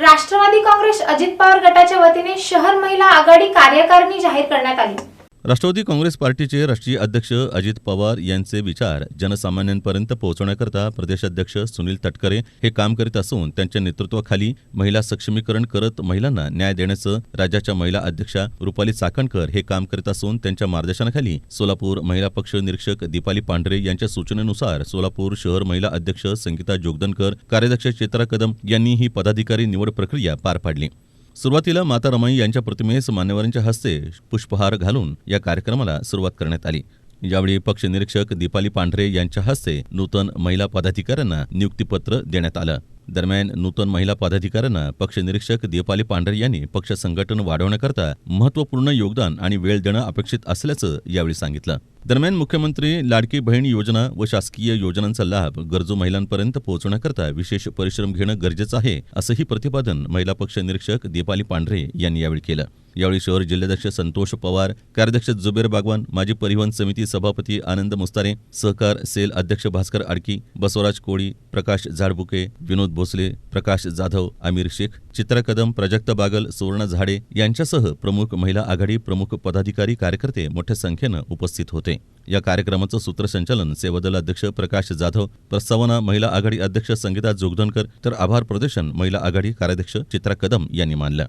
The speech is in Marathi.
राष्ट्रवादी काँग्रेस अजित पवार गटाच्या वतीने शहर महिला आघाडी कार्यकारिणी जाहीर करण्यात आली. राष्ट्रवादी काँग्रेस पार्टीचे राष्ट्रीय अध्यक्ष अजित पवार यांचे विचार जनसामान्यांपर्यंत पोहोचवण्याकरता प्रदेशाध्यक्ष सुनील तटकरे हे काम करीत असून त्यांच्या नेतृत्वाखाली महिला सक्षमीकरण करत महिलांना न्याय देण्याचं राज्याच्या महिला अध्यक्षा रुपाली चाकणकर हे काम करीत असून त्यांच्या मार्गदर्शनाखाली सोलापूर महिला पक्ष निरीक्षक दीपाली पांढरे यांच्या सूचनेनुसार सोलापूर शहर महिला अध्यक्ष संगीता जोगदनकर कार्याध्यक्ष चित्रा कदम यांनी ही पदाधिकारी निवड प्रक्रिया पार पाडली. सुरुवातीला माता रमाई यांच्या प्रतिमेस मान्यवरांच्या हस्ते पुष्पहार घालून या कार्यक्रमाला सुरुवात करण्यात आली. यावेळी पक्ष निरीक्षक दीपाली पांढरे यांच्या हस्ते नूतन महिला पदाधिकाऱ्यांना नियुक्तीपत्र देण्यात आलं. दरम्यान नूतन महिला पदाधिकाऱ्यांना पक्ष निरीक्षक दीपाली पांढरे यांनी पक्ष संघटन वाढवण्याकरता महत्त्वपूर्ण योगदान आणि वेळ देणं अपेक्षित असल्याचं यावेळी सांगितलं. दरम्यान मुख्यमंत्री लाडकी बहीण योजना व शासकीय योजनांचा लाभ गरजू महिलांपर्यंत पोहोचवण्याकरता विशेष परिश्रम घेणं गरजेचं आहे असंही प्रतिपादन महिला पक्ष निरीक्षक दीपाली पांढरे यांनी यावेळी केलं. यावेळी शहर जिल्हाध्यक्ष संतोष पवार कार्याध्यक्ष जुबेर बागवान माजी परिवहन समिती सभापती आनंद मुस्तारे सहकार सेल अध्यक्ष भास्कर आडकी बसवराज कोळी प्रकाश झाडबुके विनोद भोसले प्रकाश जाधव आमिर शेख चित्रा कदम प्राजक्त बागल सुवर्ण झाडे यांच्यासह प्रमुख महिला आघाडी प्रमुख पदाधिकारी कार्यकर्ते मोठ्या संख्येनं उपस्थित होते. या कार्यक्रमाचं सूत्रसंचालन सेवादल अध्यक्ष प्रकाश जाधव प्रस्तावना महिला आघाडी अध्यक्ष संगीता जोगदनकर तर आभार प्रदर्शन महिला आघाडी कार्याध्यक्ष चित्रा कदम यांनी मानलं.